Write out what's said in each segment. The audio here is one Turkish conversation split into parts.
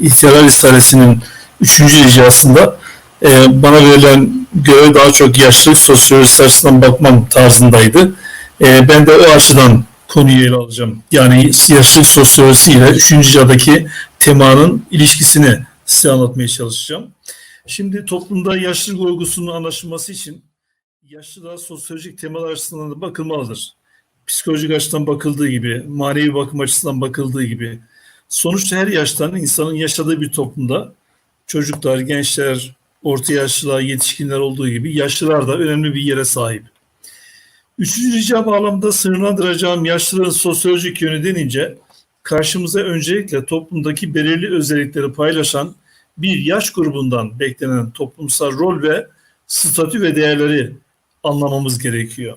İhtiyarlar Risalesi'nin 3. icrasında e, bana verilen görev daha çok yaşlılık sosyolojisi açısından bakmam tarzındaydı. E, ben de o açıdan konuyu ele alacağım. Yani yaşlılık sosyolojisi ile 3. icradaki temanın ilişkisini size anlatmaya çalışacağım. Şimdi toplumda yaşlılık olgusunun anlaşılması için yaşlılığa sosyolojik temalar açısından da bakılmalıdır. Psikolojik açıdan bakıldığı gibi, manevi bakım açısından bakıldığı gibi. Sonuçta her yaştan insanın yaşadığı bir toplumda çocuklar, gençler, orta yaşlılar, yetişkinler olduğu gibi yaşlılar da önemli bir yere sahip. Üçüncü rica bağlamında sınırlandıracağım yaşlıların sosyolojik yönü denince karşımıza öncelikle toplumdaki belirli özellikleri paylaşan bir yaş grubundan beklenen toplumsal rol ve statü ve değerleri anlamamız gerekiyor.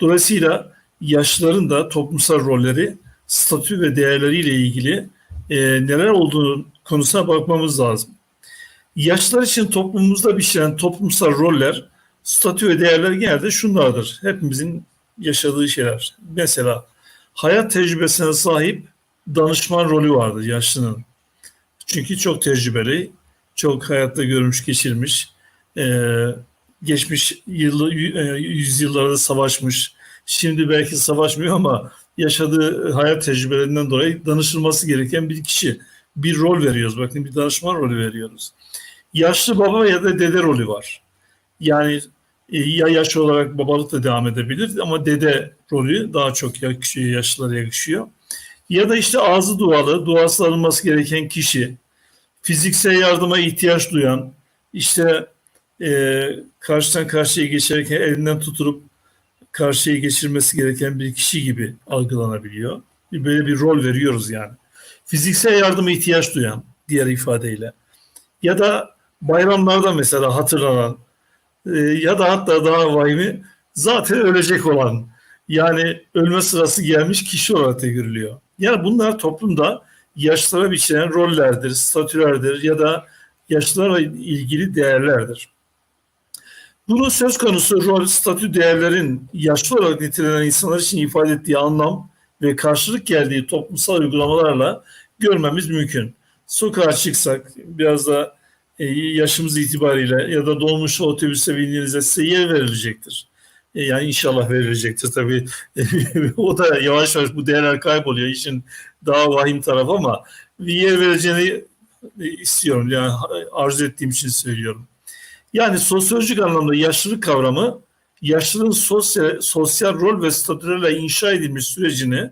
Dolayısıyla yaşlıların da toplumsal rolleri, statü ve değerleriyle ilgili e, neler olduğunu konusuna bakmamız lazım. Yaşlılar için toplumumuzda pişiren toplumsal roller, statü ve değerler genelde şunlardır. Hepimizin yaşadığı şeyler. Mesela hayat tecrübesine sahip danışman rolü vardır yaşlının. Çünkü çok tecrübeli, çok hayatta görmüş, geçirmiş, e, geçmiş yıl, e, yüzyıllarda savaşmış. Şimdi belki savaşmıyor ama yaşadığı hayat tecrübelerinden dolayı danışılması gereken bir kişi. Bir rol veriyoruz. Bakın bir danışman rolü veriyoruz. Yaşlı baba ya da dede rolü var. Yani e, ya yaş olarak babalık da devam edebilir ama dede rolü daha çok yakışıyor, yaşlılara yakışıyor. Ya da işte ağzı dualı, duası alınması gereken kişi, fiziksel yardıma ihtiyaç duyan, işte e, karşıdan karşıya geçerken elinden tutup karşıya geçirmesi gereken bir kişi gibi algılanabiliyor. Böyle bir rol veriyoruz yani. Fiziksel yardıma ihtiyaç duyan diğer ifadeyle. Ya da bayramlarda mesela hatırlanan e, ya da hatta daha vahimi zaten ölecek olan yani ölme sırası gelmiş kişi olarak da görülüyor. Yani bunlar toplumda yaşlara biçilen rollerdir, statülerdir ya da yaşlarla ilgili değerlerdir. Bunun söz konusu rol, statü değerlerin yaşlı olarak nitelenen insanlar için ifade ettiği anlam ve karşılık geldiği toplumsal uygulamalarla görmemiz mümkün. Sokağa çıksak biraz da e, yaşımız itibariyle ya da dolmuş otobüse bindiğinizde size yer verilecektir. E, yani inşallah verilecektir tabii. o da yavaş yavaş bu değerler kayboluyor. İşin daha vahim tarafı ama bir yer vereceğini istiyorum. Yani arzu ettiğim için söylüyorum. Yani sosyolojik anlamda yaşlılık kavramı yaşlılığın sosyal, sosyal rol ve statülerle inşa edilmiş sürecini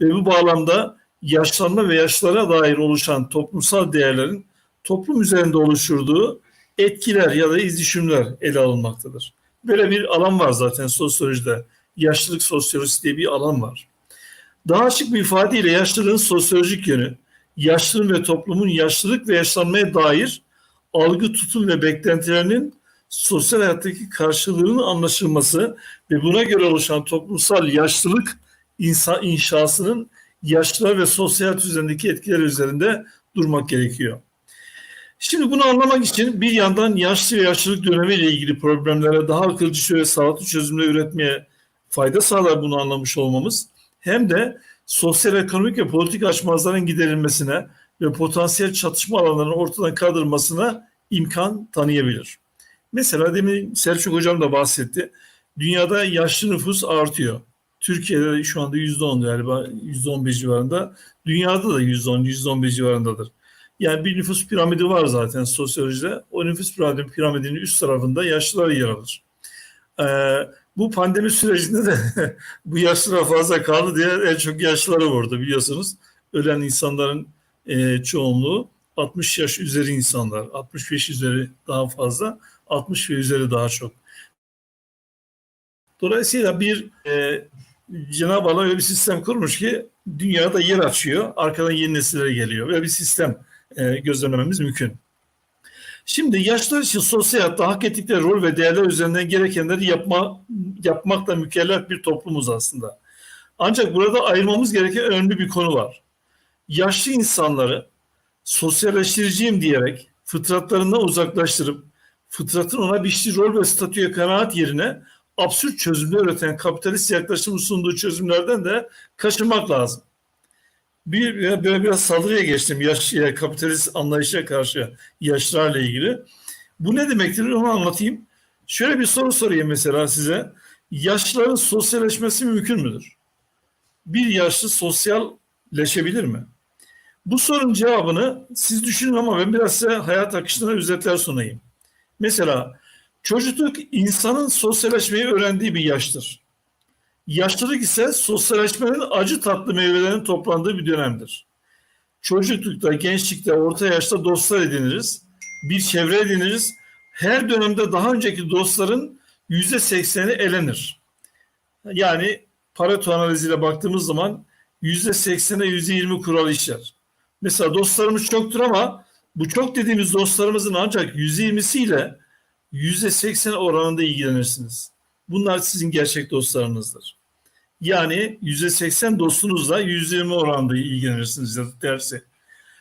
ve bu bağlamda yaşlanma ve yaşlara dair oluşan toplumsal değerlerin toplum üzerinde oluşturduğu etkiler ya da izleşimler ele alınmaktadır. Böyle bir alan var zaten sosyolojide. Yaşlılık sosyolojisi diye bir alan var. Daha açık bir ifadeyle yaşlılığın sosyolojik yönü, yaşlılığın ve toplumun yaşlılık ve yaşlanmaya dair algı, tutum ve beklentilerinin sosyal hayattaki karşılığının anlaşılması ve buna göre oluşan toplumsal yaşlılık insan inşasının yaşlılar ve sosyal üzerindeki etkiler üzerinde durmak gerekiyor. Şimdi bunu anlamak için bir yandan yaşlı ve yaşlılık dönemiyle ilgili problemlere daha akılcı ve sağlıklı çözümler üretmeye fayda sağlar bunu anlamış olmamız. Hem de sosyal, ekonomik ve politik açmazların giderilmesine ve potansiyel çatışma alanlarının ortadan kaldırılmasına imkan tanıyabilir. Mesela demin Selçuk Hocam da bahsetti. Dünyada yaşlı nüfus artıyor. Türkiye'de şu anda %10 galiba %11 civarında. Dünyada da %10, %11 civarındadır. Yani bir nüfus piramidi var zaten sosyolojide. O nüfus piramidinin üst tarafında yaşlılar yer alır. Ee, bu pandemi sürecinde de bu yaşlılar fazla kaldı diye en çok yaşlıları vurdu biliyorsunuz. Ölen insanların e, çoğunluğu 60 yaş üzeri insanlar. 65 üzeri daha fazla, 60 ve üzeri daha çok. Dolayısıyla bir e, Cenab-ı Allah öyle bir sistem kurmuş ki dünyada yer açıyor, arkadan yeni nesiller geliyor. Böyle bir sistem e, gözlemlememiz mümkün. Şimdi yaşlar için sosyal hayatta hak ettikleri rol ve değerler üzerinden gerekenleri yapma, yapmakla mükellef bir toplumuz aslında. Ancak burada ayırmamız gereken önemli bir konu var. Yaşlı insanları sosyalleştireceğim diyerek fıtratlarından uzaklaştırıp fıtratın ona biçtiği rol ve statüye kanaat yerine absürt çözümler üreten kapitalist yaklaşımı sunduğu çözümlerden de kaçınmak lazım. bir böyle biraz saldırıya geçtim yaş ya, kapitalist anlayışa karşı yaşlarla ilgili. Bu ne demektir onu anlatayım. Şöyle bir soru sorayım mesela size. Yaşlıların sosyalleşmesi mümkün müdür? Bir yaşlı sosyalleşebilir mi? Bu sorunun cevabını siz düşünün ama ben biraz size hayat akışına özetler sunayım. Mesela çocukluk insanın sosyalleşmeyi öğrendiği bir yaştır. Yaşlılık ise sosyalleşmenin acı tatlı meyvelerinin toplandığı bir dönemdir. Çocuklukta, gençlikte, orta yaşta dostlar ediniriz. Bir çevre ediniriz. Her dönemde daha önceki dostların yüzde sekseni elenir. Yani Pareto analiziyle baktığımız zaman yüzde seksene yüzde yirmi kural işler. Mesela dostlarımız çoktur ama bu çok dediğimiz dostlarımızın ancak yüzde yirmisiyle yüzde seksen oranında ilgilenirsiniz. Bunlar sizin gerçek dostlarınızdır. Yani yüzde seksen dostunuzla yüzde yirmi oranında ilgilenirsiniz ya.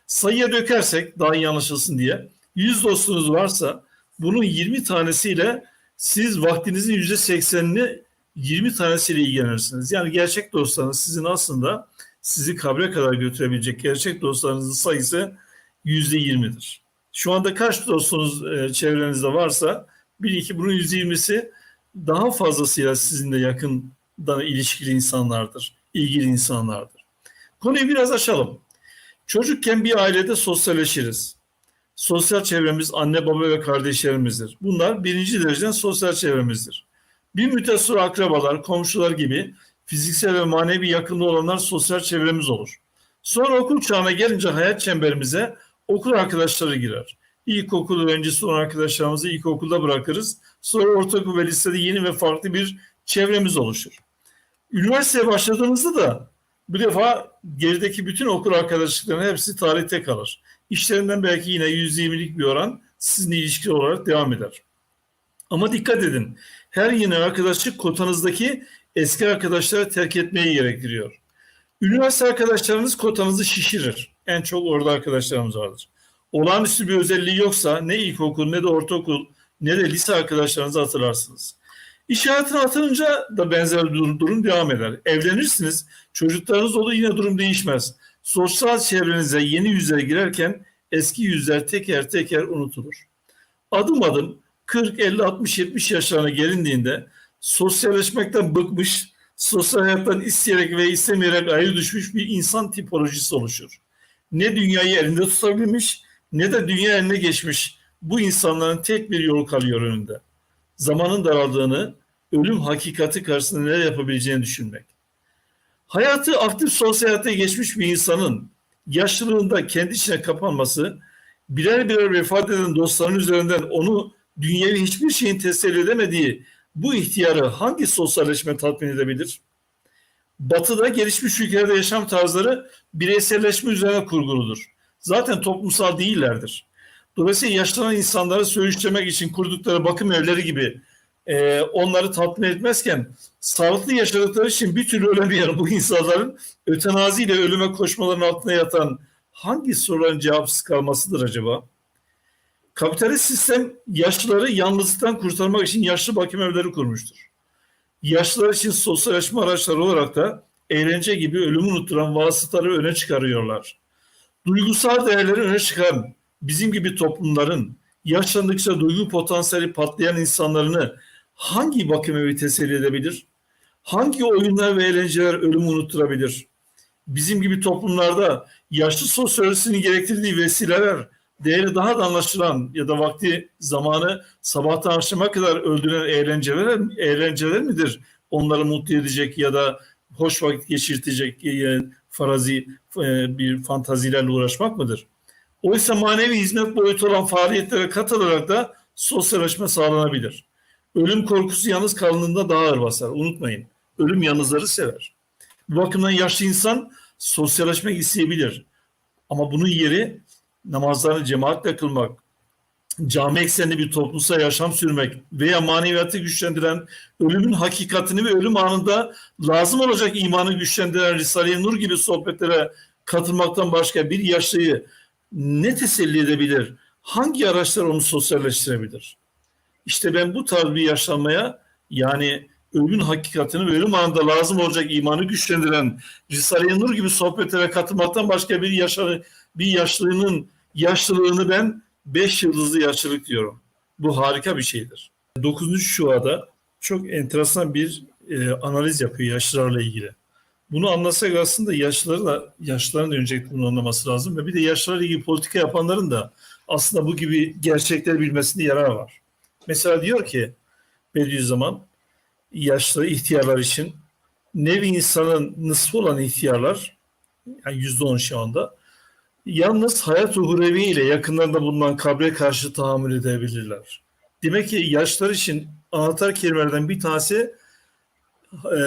Sayıya dökersek daha iyi anlaşılsın diye 100 dostunuz varsa bunun 20 tanesiyle siz vaktinizin yüzde seksenini 20 tanesiyle ilgilenirsiniz. Yani gerçek dostlarınız sizin aslında sizi kabre kadar götürebilecek gerçek dostlarınızın sayısı yüzde yirmidir. Şu anda kaç dostunuz e, çevrenizde varsa bir iki bunun yüzde yirmisi daha fazlasıyla sizinle yakından ilişkili insanlardır, ilgili insanlardır. Konuyu biraz açalım. Çocukken bir ailede sosyalleşiriz. Sosyal çevremiz anne baba ve kardeşlerimizdir. Bunlar birinci dereceden sosyal çevremizdir. Bir müddet sonra akrabalar, komşular gibi fiziksel ve manevi yakınlığı olanlar sosyal çevremiz olur. Sonra okul çağına gelince hayat çemberimize okul arkadaşları girer. İlkokul öncesi olan arkadaşlarımızı ilkokulda bırakırız. Sonra ortaokul ve lisede yeni ve farklı bir çevremiz oluşur. Üniversiteye başladığımızda da bu defa gerideki bütün okul arkadaşlıklarının hepsi tarihte kalır. İşlerinden belki yine %20'lik bir oran sizinle ilişkili olarak devam eder. Ama dikkat edin. Her yeni arkadaşlık kotanızdaki eski arkadaşları terk etmeyi gerektiriyor. Üniversite arkadaşlarınız kotanızı şişirir. En çok orada arkadaşlarımız vardır. Olağanüstü bir özelliği yoksa ne ilkokul ne de ortaokul ne de lise arkadaşlarınızı hatırlarsınız. İş hayatına atılınca da benzer durum, devam eder. Evlenirsiniz, çocuklarınız olur yine durum değişmez. Sosyal çevrenize yeni yüzler girerken eski yüzler teker teker unutulur. Adım adım 40, 50, 60, 70 yaşlarına gelindiğinde sosyalleşmekten bıkmış, sosyal hayattan isteyerek ve istemeyerek ayrı düşmüş bir insan tipolojisi oluşur. Ne dünyayı elinde tutabilmiş ne de dünya eline geçmiş bu insanların tek bir yolu kalıyor önünde. Zamanın daraldığını, ölüm hakikati karşısında neler yapabileceğini düşünmek. Hayatı aktif sosyal hayata geçmiş bir insanın yaşlılığında kendi içine kapanması, birer birer vefat eden dostların üzerinden onu dünyevi hiçbir şeyin teselli edemediği bu ihtiyarı hangi sosyalleşme tatmin edebilir? Batı'da gelişmiş ülkelerde yaşam tarzları bireyselleşme üzerine kurguludur. Zaten toplumsal değillerdir. Dolayısıyla yaşlanan insanları söğüşlemek için kurdukları bakım evleri gibi e, onları tatmin etmezken sağlıklı yaşadıkları için bir türlü ölemiyor bu insanların ötenaziyle ölüme koşmaların altına yatan hangi soruların cevapsız kalmasıdır acaba? Kapitalist sistem yaşlıları yalnızlıktan kurtarmak için yaşlı bakım evleri kurmuştur. Yaşlılar için sosyalleşme araçları olarak da eğlence gibi ölümü unutturan vasıtaları öne çıkarıyorlar. Duygusal değerleri öne çıkan bizim gibi toplumların yaşlandıkça duygu potansiyeli patlayan insanlarını hangi bakım evi teselli edebilir? Hangi oyunlar ve eğlenceler ölümü unutturabilir? Bizim gibi toplumlarda yaşlı sosyolojisinin gerektirdiği vesileler değeri daha da anlaşılan ya da vakti zamanı sabahtan akşama kadar öldüren eğlenceler, eğlenceler midir? Onları mutlu edecek ya da hoş vakit geçirtecek e, farazi e, bir fantazilerle uğraşmak mıdır? Oysa manevi hizmet boyutu olan faaliyetlere katılarak da sosyalleşme sağlanabilir. Ölüm korkusu yalnız kalındığında daha ağır basar. Unutmayın. Ölüm yalnızları sever. Bu bakımdan yaşlı insan sosyalleşmek isteyebilir. Ama bunun yeri namazlarını cemaatle kılmak, cami eksenli bir toplumsal yaşam sürmek veya maneviyatı güçlendiren, ölümün hakikatini ve ölüm anında lazım olacak imanı güçlendiren Risale-i Nur gibi sohbetlere katılmaktan başka bir yaşlıyı ne teselli edebilir? Hangi araçlar onu sosyalleştirebilir? İşte ben bu tarz bir yaşlanmaya yani ölümün hakikatini ve ölüm anında lazım olacak imanı güçlendiren Risale-i Nur gibi sohbetlere katılmaktan başka bir yaşa, bir yaşlının yaşlılığını ben beş yıldızlı yaşlılık diyorum. Bu harika bir şeydir. 9. Şua'da çok enteresan bir e, analiz yapıyor yaşlılarla ilgili. Bunu anlasak aslında yaşlıları da yaşlıların da öncelikle bunu anlaması lazım ve bir de yaşlılarla ilgili politika yapanların da aslında bu gibi gerçekleri bilmesinde yarar var. Mesela diyor ki Bediüzzaman yaşlı ihtiyarlar için nevi insanın nısfı olan ihtiyarlar yani yüzde on şu anda yalnız hayat uhrevi ile yakınlarında bulunan kabre karşı tahammül edebilirler. Demek ki yaşlar için anahtar kelimelerden bir tanesi e,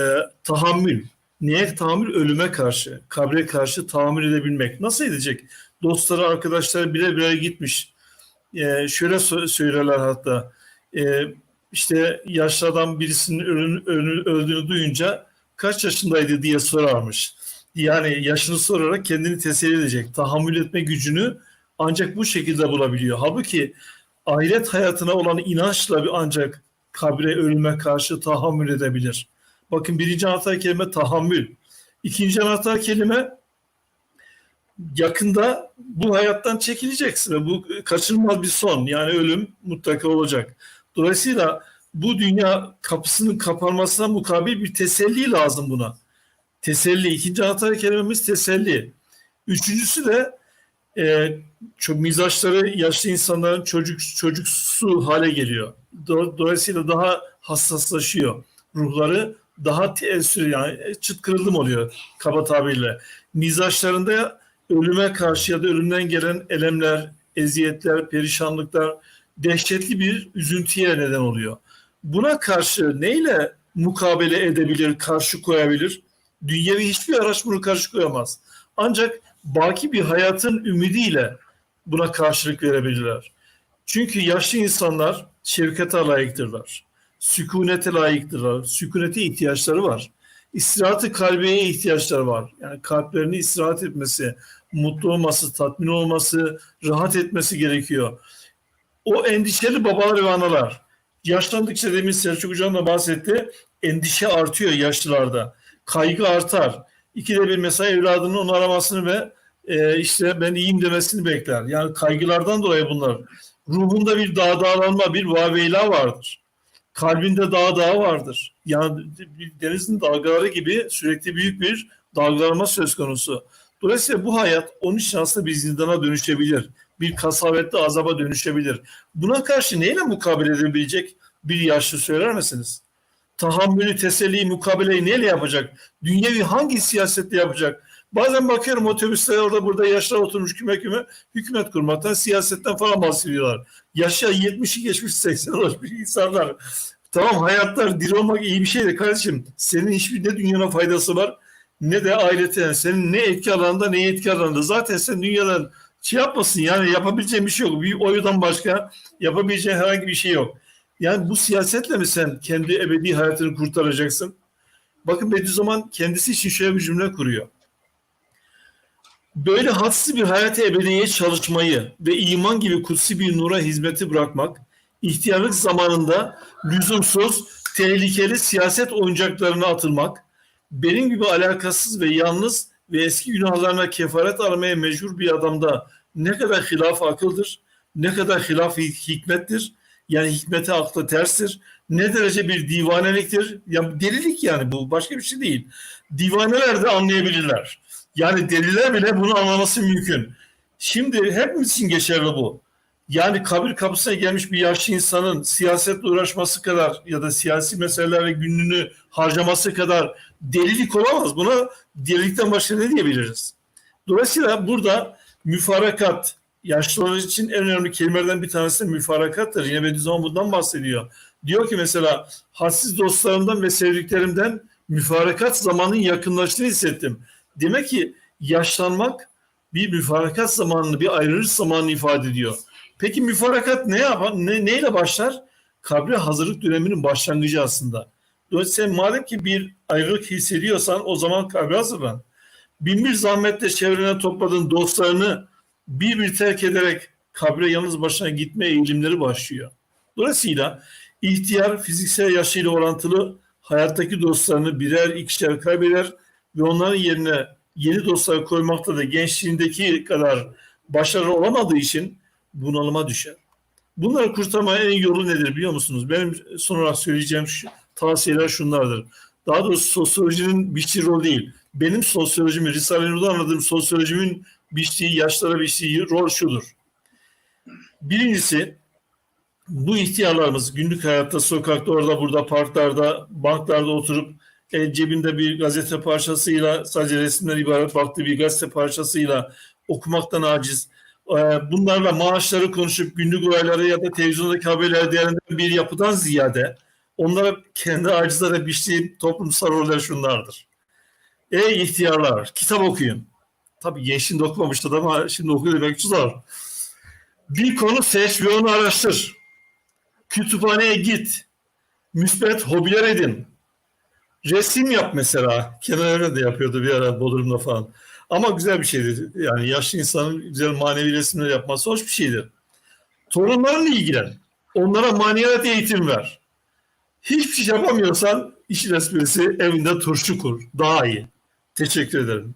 tahammül. Neye tahammül? Ölüme karşı, kabre karşı tahammül edebilmek. Nasıl edecek? Dostları, arkadaşları bire bire gitmiş. E, şöyle sö- söylerler hatta. E, işte yaşlı adam birisinin ölü- ölü- öldüğünü duyunca kaç yaşındaydı diye sorarmış. Yani yaşını sorarak kendini teselli edecek. Tahammül etme gücünü ancak bu şekilde bulabiliyor. Halbuki ahiret hayatına olan inançla bir ancak kabre ölüme karşı tahammül edebilir. Bakın birinci anahtar kelime tahammül. İkinci anahtar kelime yakında bu hayattan çekileceksin bu kaçınılmaz bir son. Yani ölüm mutlaka olacak. Dolayısıyla bu dünya kapısının kapanmasına mukabil bir teselli lazım buna. Teselli. İkinci anahtar kelimemiz teselli. Üçüncüsü de e, çok mizaçları yaşlı insanların çocuk çocuksu hale geliyor. Do- Dolayısıyla daha hassaslaşıyor. Ruhları daha teessür yani çıt kırıldım oluyor kaba tabirle. Mizaçlarında ölüme karşı ya da ölümden gelen elemler, eziyetler, perişanlıklar dehşetli bir üzüntüye neden oluyor. Buna karşı neyle mukabele edebilir, karşı koyabilir? Dünyevi hiçbir araç bunu karşı koyamaz. Ancak baki bir hayatın ümidiyle buna karşılık verebilirler. Çünkü yaşlı insanlar şefkate layıktırlar. Sükunete layıktırlar. Sükunete ihtiyaçları var. İstirahat-ı kalbiye ihtiyaçları var. Yani kalplerini istirahat etmesi, mutlu olması, tatmin olması, rahat etmesi gerekiyor. O endişeli babalar ve analar. Yaşlandıkça demin Selçuk Hocam da bahsetti. Endişe artıyor yaşlılarda. Kaygı artar. İkide bir mesela evladının onu aramasını ve e, işte ben iyiyim demesini bekler. Yani kaygılardan dolayı bunlar. Ruhunda bir dağdağlanma, bir vaveyla vardır. Kalbinde dağ dağ vardır. Yani denizin dalgaları gibi sürekli büyük bir dalgalanma söz konusu. Dolayısıyla bu hayat onun için aslında bir zindana dönüşebilir. Bir kasavetli azaba dönüşebilir. Buna karşı neyle mukabele edebilecek bir yaşlı söyler misiniz? Tahammülü, teselliyi, mukabeleyi neyle yapacak? Dünyevi hangi siyasetle yapacak? Bazen bakıyorum otobüste orada burada yaşlar oturmuş küme küme hükümet kurmaktan, siyasetten falan bahsediyorlar. Yaşa 70'i geçmiş 80 olmuş insanlar. Tamam hayatlar diri olmak iyi bir şey de kardeşim senin hiçbir ne dünyana faydası var ne de ahirete. Senin ne etki alanında ne etki alanında. Zaten sen dünyadan şey yapmasın yani yapabileceğin bir şey yok. Bir oyundan başka yapabileceğin herhangi bir şey yok. Yani bu siyasetle mi sen kendi ebedi hayatını kurtaracaksın? Bakın Bediüzzaman kendisi için şöyle bir cümle kuruyor. Böyle hadsiz bir hayata ebediye çalışmayı ve iman gibi kutsi bir nura hizmeti bırakmak, ihtiyarlık zamanında lüzumsuz, tehlikeli siyaset oyuncaklarına atılmak, benim gibi alakasız ve yalnız ve eski günahlarına kefaret aramaya mecbur bir adamda ne kadar hilaf akıldır, ne kadar hilaf hikmettir, yani hikmete akla terstir, ne derece bir divaneliktir, ya delilik yani bu başka bir şey değil. Divaneler de anlayabilirler. Yani deliler bile bunu anlaması mümkün. Şimdi hepimiz için geçerli bu. Yani kabir kapısına gelmiş bir yaşlı insanın siyasetle uğraşması kadar ya da siyasi meselelerle gününü harcaması kadar delilik olamaz. Buna delilikten başka ne diyebiliriz? Dolayısıyla burada müfarakat, yaşlılar için en önemli kelimelerden bir tanesi müfarakattır. Yine Bediüzzaman bundan bahsediyor. Diyor ki mesela hadsiz dostlarımdan ve sevdiklerimden müfarakat zamanın yakınlaştığını hissettim. Demek ki yaşlanmak bir müfarakat zamanını, bir ayrılış zamanını ifade ediyor. Peki müfarakat ne yapar? Ne, neyle başlar? Kabre hazırlık döneminin başlangıcı aslında. Dolayısıyla madem ki bir ayrılık hissediyorsan o zaman kabre hazırlan. Bin bir zahmetle çevrene topladığın dostlarını bir bir terk ederek kabre yalnız başına gitme eğilimleri başlıyor. Dolayısıyla ihtiyar fiziksel yaşıyla orantılı hayattaki dostlarını birer ikişer kaybeder ve onların yerine yeni dostlar koymakta da gençliğindeki kadar başarılı olamadığı için bunalıma düşer. Bunları kurtarmanın en yolu nedir biliyor musunuz? Benim son olarak söyleyeceğim şu, tavsiyeler şunlardır. Daha doğrusu sosyolojinin biçtiği rol değil. Benim sosyolojimi, Risale-i anladığım sosyolojimin biçtiği, yaşlara biçtiği rol şudur. Birincisi, bu ihtiyarlarımız günlük hayatta, sokakta, orada, burada, parklarda, banklarda oturup e, cebinde bir gazete parçasıyla, sadece resimden ibaret baktığı bir gazete parçasıyla okumaktan aciz, e, bunlarla maaşları konuşup günlük olayları ya da televizyondaki haberleri değerlendiren bir yapıdan ziyade onlara kendi acizlere biçtiği toplumsal roller şunlardır. Ey ihtiyarlar, kitap okuyun. Tabii gençliğinde okumamıştır ama şimdi okuyor demek zor. Bir konu seç ve onu araştır. Kütüphaneye git. Müsbet hobiler edin. Resim yap mesela. Kenan Evren de yapıyordu bir ara Bodrum'da falan. Ama güzel bir şeydir. Yani yaşlı insanın güzel manevi resimler yapması hoş bir şeydir. Torunlarınla ilgilen. Onlara maneviyat eğitim ver. Hiçbir şey yapamıyorsan işin esprisi evinde turşu kur. Daha iyi. Teşekkür ederim.